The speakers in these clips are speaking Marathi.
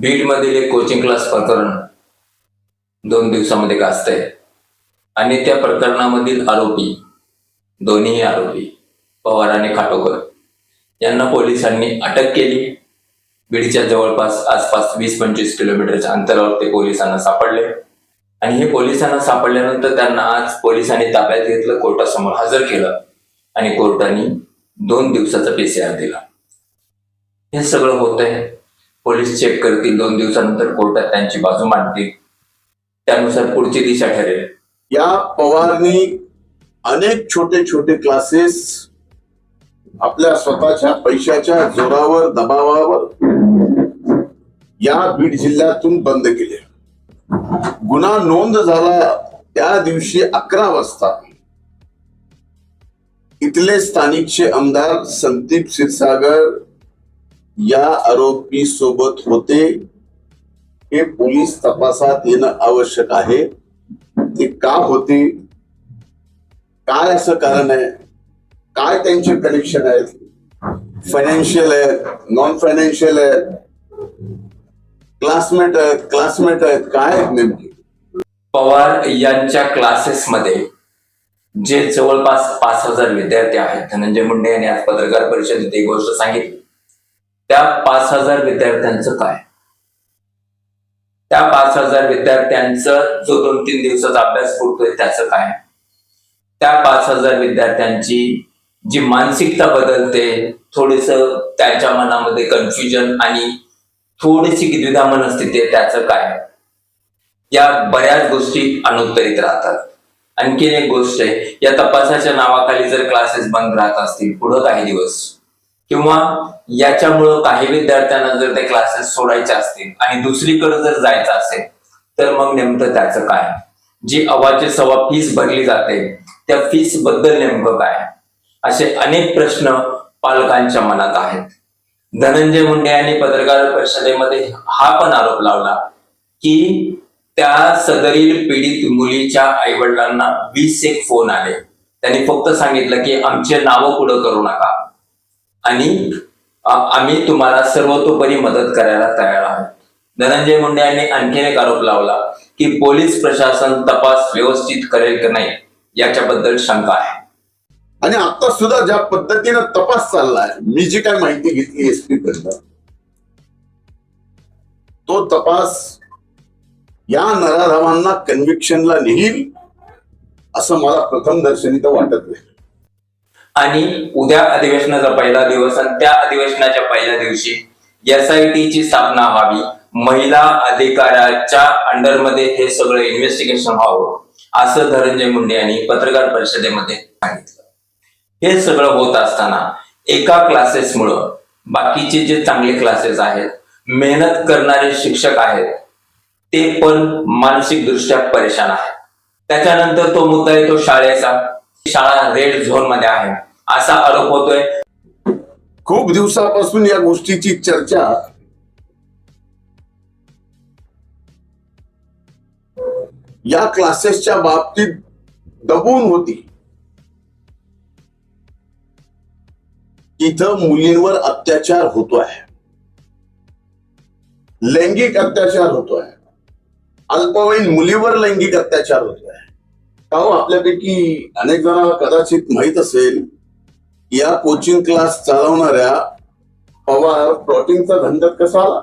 बीडमधील एक कोचिंग क्लास प्रकरण दोन दिवसामध्ये गाजतंय. आणि त्या प्रकरणामधील आरोपी दोन्ही आरोपी पवार आणि खाटोकर. यांना पोलिसांनी अटक केली. बीडच्या जवळपास आसपास वीस पंचवीस किलोमीटरच्या अंतरावर ते पोलिसांना सापडले. आणि हे पोलिसांना सापडल्यानंतर त्यांना आज पोलिसांनी ताब्यात घेतलं कोर्टासमोर हजर केलं आणि कोर्टाने दोन दिवसाचा पीसीआर दिला. हे सगळं होत आहे पोलीस चेक करतील दोन दिवसानंतर कोर्टात त्यांची बाजू मांडतील. त्यानुसार पुढची दिशा ठरेल. या पवारनी अनेक छोटे छोटे क्लासेस आपल्या स्वतःच्या पैशाच्या जोरावर दबावावर या बीड जिल्ह्यातून बंद केले. गुन्हा नोंद झाला त्या दिवशी अकरा वाजता. इथले स्थानिकचे आमदार संदीप क्षीरसागर या आरोपी सोबत होते हे पोलीस तपासात येणं आवश्यक आहे. ते का होते? काय असं कारण आहे? काय त्यांचे कनेक्शन आहेत? फायनान्शियल आहेत नॉन फायनान्शियल आहेत? क्लासमेट आहेत क्लासमेट आहेत काय आहेत नेमके? पवार यांच्या क्लासेसमध्ये जे जवळपास पाच हजार विद्यार्थी आहेत. धनंजय मुंडे यांनी आज पत्रकार परिषदेत एक गोष्ट सांगितली. त्या पाच हजार विद्यार्थ्यांचं काय? त्या पाच हजार विद्यार्थ्यांचं जो दोन तीन दिवसाचा अभ्यास पुरतोय त्याचं काय? त्या पाच हजार विद्यार्थ्यांची जी मानसिकता बदलते थोडस त्यांच्या मनामध्ये कन्फ्युजन आणि थोडीशी द्विधा मनस्थिती आहे त्याचं काय? या बऱ्याच गोष्टी अनुत्तरित राहतात. आणखीन एक गोष्ट आहे या तपासाच्या नावाखाली जर क्लासेस बंद राहत असतील पुढं काही दिवस किंवा याच्यामुळं काही विद्यार्थ्यांना जर ते क्लासेस सोडायचे असतील आणि दुसरीकडे जर जायचं असेल तर मग नेमकं त्याचं काय? जी अवाचे सवा फीस भरली जाते त्या फीसबद्दल नेमकं काय? असे अनेक प्रश्न पालकांच्या मनात आहेत. धनंजय मुंडे यांनी पत्रकार परिषदेमध्ये हा पण आरोप लावला की त्या सदरील पीडित मुलीच्या आई वडिलांना वीस एक फोन आले. त्यांनी फक्त सांगितलं की आमचे नावं पुढं करू नका. आणि आम्ही तुम्हाला सर्वतोपरी मदत करायला तयार आहोत. धनंजय मुंडे यांनी आणखीन एक आरोप लावला की पोलीस प्रशासन तपास व्यवस्थित करेल की नाही याच्याबद्दल शंका आहे. आणि आता सुद्धा ज्या पद्धतीनं तपास चाललाय मी जी काय माहिती घेतली एसपी कडनं तो तपास या नराधामांना कन्व्हिक्शनला नेईल असं मला प्रथम दर्शनी तर वाटत नाही. आणि उद्या अधिवेशनाचा पहिला दिवस आणि त्या अधिवेशनाच्या पहिल्या दिवशी एस आय ची स्थापना व्हावी. महिला अधिकाराच्या अंडरमध्ये हे सगळं इन्व्हेस्टिगेशन व्हावं असं धनंजय मुंडे यांनी पत्रकार परिषदेमध्ये सांगितलं. हे सगळं होत असताना एका क्लासेसमुळं बाकीचे जे चांगले क्लासेस आहेत मेहनत करणारे शिक्षक आहेत ते पण मानसिक दृष्ट्या परेशान आहेत. त्याच्यानंतर तो मुद्दा येतो शाळेचा. शाळा रेड झोनमध्ये आहे. असा आरोप होतोय. खूप दिवसापासून या गोष्टीची चर्चा या क्लासेसच्या बाबतीत दबून होती. इथं मुलींवर अत्याचार होतोय. लैंगिक अत्याचार होतोय. अल्पवयीन मुलीवर लैंगिक अत्याचार होतोय. का हो, आपल्यापैकी अनेक जणांना कदाचित माहीत असेल या कोचिंग क्लास चालवणाऱ्या पवार प्लॉटिंगचा धंद्यात कसा आला?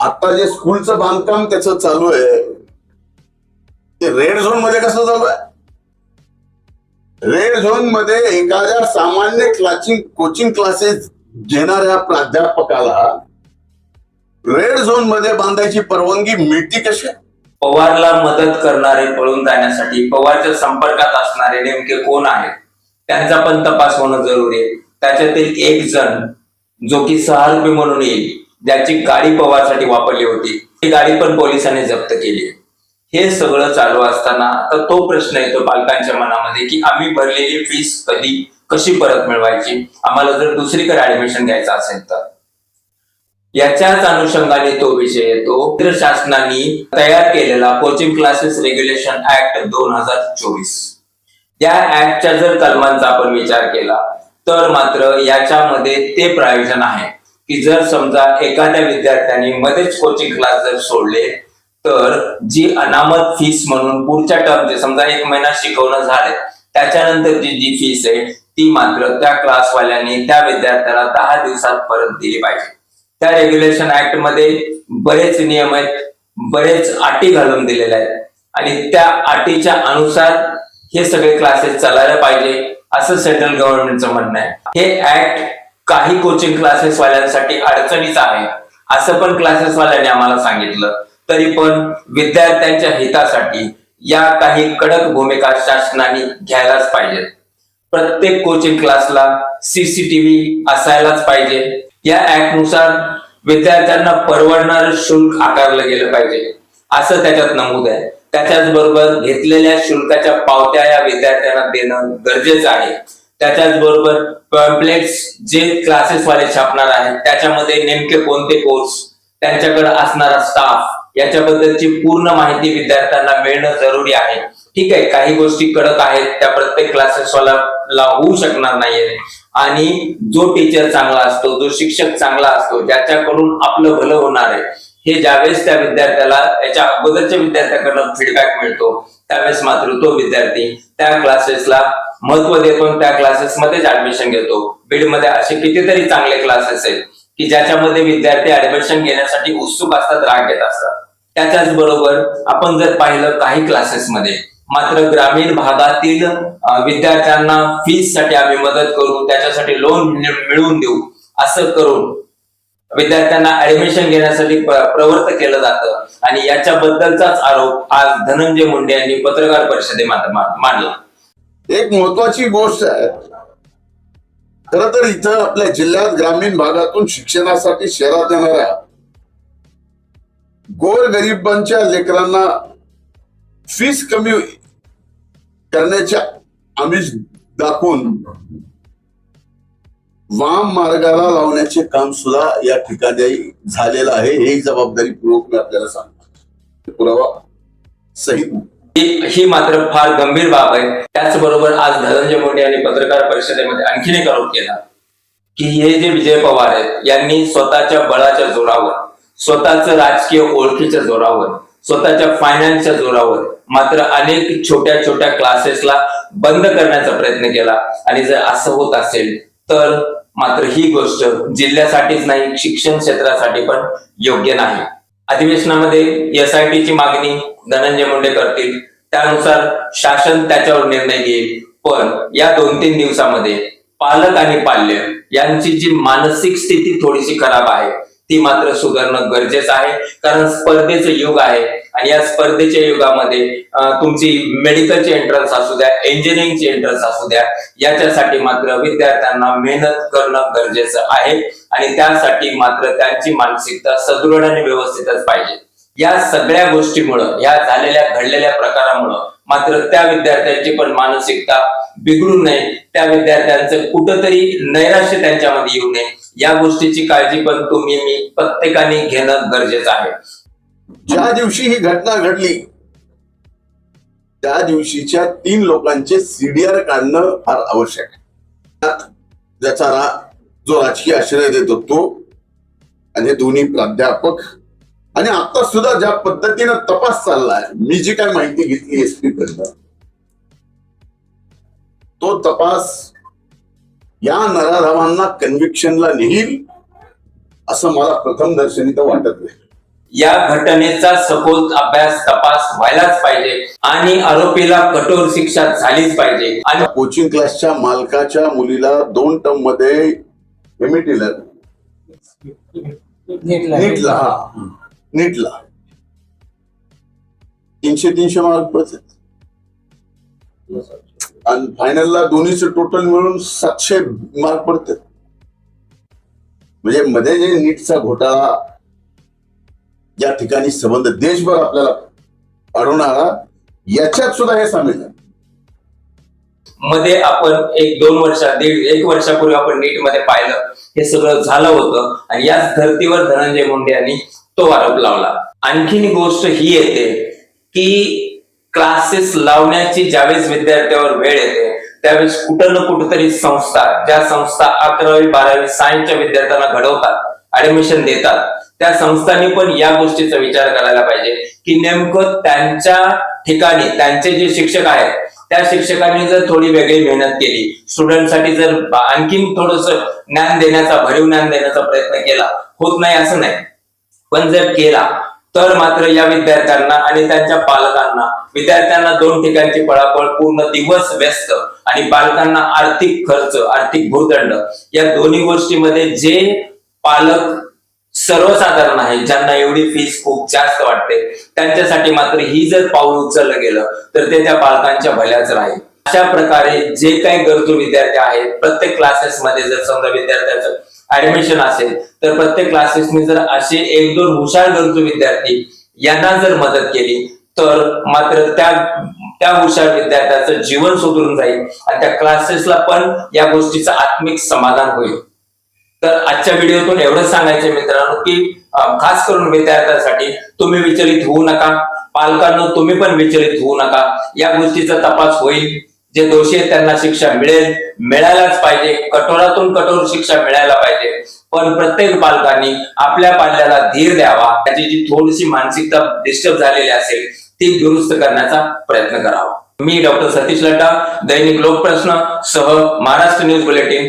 आता जे स्कूलचं बांधकाम त्याच चालू आहे ते रेड झोनमध्ये कसं चालू आहे? रेड झोनमध्ये एखाद्या सामान्य क्लाचिंग कोचिंग क्लासेस घेणाऱ्या प्राध्यापकाला रेड झोनमध्ये बांधायची परवानगी मिळती कशी? पवारला मदत करणारे पळून जाण्यासाठी पवारच्या संपर्कात असणारे नेमके कोण आहेत? त्यांचा पण तपास होणं जरुरी आहे. त्याच्यातील एक जण जो की सहारुपी म्हणून येईल ज्याची गाडी पवारसाठी वापरली होती ती गाडी पण पोलिसांनी जप्त केली हे सगळं चालू असताना तर तो प्रश्न येतो पालकांच्या मनामध्ये की आम्ही भरलेली फीस कधी कशी परत मिळवायची? आम्हाला जर दुसरीकडे ऍडमिशन घ्यायचं असेल तर. याच्याच अनुषंगाने तो विषय येतो. केंद्र शासनाने तयार केलेला कोचिंग क्लासेस रेग्युलेशन ऍक्ट दोन हजार चोवीस. या ऍक्टच्या जर कलमांचा आपण विचार केला तर मात्र याच्यामध्ये ते प्रायोजन आहे की जर समजा एखाद्या विद्यार्थ्यांनी मध्येच कोचिंग क्लास जर सोडले तर जी अनामत फीस म्हणून पुढच्या टर्मचे समजा एक महिना शिकवणं झाले त्याच्यानंतरची जी फीस आहे ती मात्र त्या क्लासवाल्यांनी त्या विद्यार्थ्याला दहा दिवसात परत दिली पाहिजे. त्या रेग्युलेशन ऍक्टमध्ये बरेच नियम आहेत बरेच अटी घालून दिलेल्या आहेत. आणि त्या अटीच्या अनुसार हे सगळे क्लासेस चालायला पाहिजे असं सेंट्रल गव्हर्नमेंटचं म्हणणं आहे. हे ऍक्ट काही कोचिंग क्लासेस वाल्यांसाठी अडचणीच आहे असं पण क्लासेस वाल्यांनी आम्हाला सांगितलं. तरी पण विद्यार्थ्यांच्या हितासाठी या काही कडक भूमिका शासनाने घ्यायलाच पाहिजेत. प्रत्येक कोचिंग क्लासला सीसीटीव्ही असायलाच पाहिजे. या ऍक्टनुसार विद्यार्थ्यांना परवडणारं शुल्क आकारलं गेलं पाहिजे. असं त्याच्यात नमूद आहे. त्याच्याच बरोबर घेतलेल्या शुल्काच्या पावत्या या विद्यार्थ्यांना देणं गरजेचं आहे. त्याच्याच बरोबर पॅम्पलेट्स जे क्लासेस वाले छापणार आहेत त्याच्यामध्ये नेमके कोणते कोर्स त्यांच्याकडे असणारा स्टाफ याच्याबद्दलची पूर्ण माहिती विद्यार्थ्यांना मिळणं जरुरी आहे. ठीक आहे काही गोष्टी कडक आहेत त्या प्रत्येक क्लासेसवाला होऊ शकणार नाहीये. आणि जो टीचर चांगला असतो जो शिक्षक चांगला असतो ज्याच्याकडून आपलं भलं होणार आहे. हे ज्यावेळेस त्या विद्यार्थ्याला याच्या अगोदरच्या विद्यार्थ्याकडनं फीडबॅक मिळतो त्यावेळेस मात्र तो विद्यार्थी त्या क्लासेसला महत्त्व देतो त्या क्लासेस मध्येच ऍडमिशन घेतो. बीडमध्ये असे कितीतरी चांगले क्लासेस आहेत की ज्याच्यामध्ये विद्यार्थी ऍडमिशन घेण्यासाठी उत्सुक असतात राग घेत असतात. त्याच्याच बरोबर आपण जर पाहिलं काही क्लासेसमध्ये मात्र ग्रामीण भागातील विद्यार्थ्यांना फीससाठी आम्ही मदत करू त्याच्यासाठी लोन मिळवून देऊ असं करून विद्यार्थ्यांना ऍडमिशन घेण्यासाठी प्रवृत्त केलं जातं. आणि याच्याबद्दलचाच आरोप आज धनंजय मुंडे यांनी पत्रकार परिषदे मांडला. एक महत्वाची गोष्ट आहे. खर तर इथं आपल्या जिल्ह्यात ग्रामीण भागातून शिक्षणासाठी शहरात येणाऱ्या गोर गरिबांच्या लेकरांना फीस कमी करण्याचे आमिष दाखवून वाम मार्गाला लावण्याचे काम सुद्धा या ठिकाणी झालेलं आहे. हे जबाबदारी पूर्वक मी आपल्याला सांगतो. पुरावा सहित ही मात्र फार गंभीर बाब आहे. त्याचबरोबर आज धनंजय मुंडे यांनी पत्रकार परिषदेमध्ये आणखीन एक आरोप केला की हे जे विजय पवार आहेत यांनी स्वतःच्या बळाच्या जोरावर स्वतःचं राजकीय ओळखीच्या जोरावर स्वतःच्या फायनान्सच्या जोरावर मात्र अनेक छोट्या छोट्या क्लासेसला बंद करण्याचा प्रयत्न केला. आणि जर असं होत असेल तर मात्र ही गोष्ट जिल्ह्यासाठीच नाही शिक्षण क्षेत्रासाठी पण योग्य नाही. अधिवेशनामध्ये एस आय टी ची मागणी धनंजय मुंडे करतील. त्यानुसार शासन त्याच्यावर निर्णय घेईल. पण या दोन तीन दिवसामध्ये पालक आणि पाल्य यांची जी मानसिक स्थिती थोडीशी खराब आहे ती मात्र सुधारणं गरजेचं आहे. कारण स्पर्धेचं युग आहे आणि या स्पर्धेच्या युगामध्ये तुमची मेडिकलची एंट्रन्स असू द्या इंजिनिअरिंगची एंट्रन्स असू द्या याच्यासाठी मात्र विद्यार्थ्यांना मेहनत करणं गरजेचं आहे. आणि त्यासाठी मात्र त्यांची मानसिकता सदृढ आणि व्यवस्थितच पाहिजे. या सगळ्या गोष्टीमुळं या झालेल्या घडलेल्या प्रकारामुळं मात्र त्या विद्यार्थ्यांची पण मानसिकता बिघडू नये. त्या विद्यार्थ्यांचं कुठंतरी नैराश्य त्यांच्यामध्ये येऊ नये. या गोष्टीची काळजी पण तुम्ही मी प्रत्येकाने घेणं गरजेचं आहे. ज्या दिवशी ही घटना घडली त्या दिवशीच्या तीन लोकांचे सीडीआर काढणं फार आवश्यक आहे. ज्याचा रा जो राजकीय आश्रय देतो तो आणि दोन्ही प्राध्यापक. आणि आता सुद्धा ज्या पद्धतीनं तपास चाललाय मी जी काय माहिती घेतली एसपी कडनं तो तपास या नराधामांना कन्व्हिक्शनला नेईल असं मला प्रथम दर्शनी तर वाटत नाही. या घटनेचा सखोल अभ्यास तपास व्हायलाच पाहिजे आणि आरोपीला कठोर शिक्षा झालीच पाहिजे. आणि कोचिंग क्लासच्या मालकाच्या मुलीला दोन टर्ममध्ये एमईटीला नीटला. हा. नीटला. तीनशे तीनशे मार्क पडतात. आणि फायनलला दोन्हीचे टोटल मिळून सातशे मार्क पडते. म्हणजे मध्ये जे नीटचा घोटाळा या ठिकाणी संबंध देशभर आपल्याला अडवणारा याच्यात सुद्धा हे सामील आहे मध्ये आपण एक दोन वर्षा दीड एक वर्षापूर्वी आपण नीटमध्ये पाहिलं. हे सगळं झालं होतं आणि याच धर्तीवर धनंजय मुंडे यांनी तो आरोप लावला. आणखीन गोष्ट ही येते की क्लासेस लावण्याची ज्यावेळेस विद्यार्थ्यावर वेळ येते त्यावेळेस कुठं ना कुठंतरी संस्था ज्या संस्था अकरावी बारावी सायन्सच्या विद्यार्थ्यांना घडवतात ऍडमिशन देतात त्या संस्थांनी पण या गोष्टीचा विचार करायला पाहिजे की नेमकं त्यांच्या ठिकाणी त्यांचे जे शिक्षक आहेत त्या शिक्षकांनी जर थोडी वेगळी मेहनत केली स्टुडंटसाठी जर आणखीन थोडस ज्ञान देण्याचा भरीव ज्ञान देण्याचा प्रयत्न केला होत नाही असं नाही. पण जर केला तर मात्र या विद्यार्थ्यांना आणि त्यांच्या पालकांना विद्यार्थ्यांना दोन ठिकाणची पळापळ पूर्ण दिवस व्यस्त आणि पालकांना आर्थिक खर्च आर्थिक भूदंड या दोन्ही गोष्टीमध्ये जे पालक सर्वसाधारण आहे ज्यांना एवढी फीस खूप जास्त वाटते त्यांच्यासाठी मात्र ही जर पाऊल उचललं गेलं तर ते त्या पालकांच्या भल्याच राहील. अशा प्रकारे जे काही गरजू विद्यार्थी आहेत प्रत्येक क्लासेस मध्ये जर समजा विद्यार्थ्याचं ऍडमिशन असेल तर प्रत्येक क्लासेसने जर असे एक दोन हुशार गरजू विद्यार्थी यांना जर मदत केली तर मात्र त्या त्या हुशार विद्यार्थ्याचं जीवन सुधरून जाईल आणि त्या क्लासेसला पण या गोष्टीचं आत्मिक समाधान होईल. तर आजच्या व्हिडिओतून एवढंच सांगायचं मित्रांनो की खास करून विद्यार्थ्यांसाठी तुम्ही विचलित होऊ नका. पालकांनो तुम्ही पण विचलित होऊ नका. या गोष्टीचा तपास होईल. जे दोषी आहेत त्यांना शिक्षा मिळेल मिळायलाच पाहिजे. कठोरातून कठोर शिक्षा मिळायला पाहिजे. पण प्रत्येक पालकांनी आपल्या पाल्याला धीर द्यावा. त्याची जी थोडीशी मानसिकता डिस्टर्ब झालेली असेल ती दुरुस्त करण्याचा प्रयत्न करावा. मी डॉक्टर सतीश लड्डा दैनिक लोकप्रश्न सह महाराष्ट्र न्यूज बुलेटिन.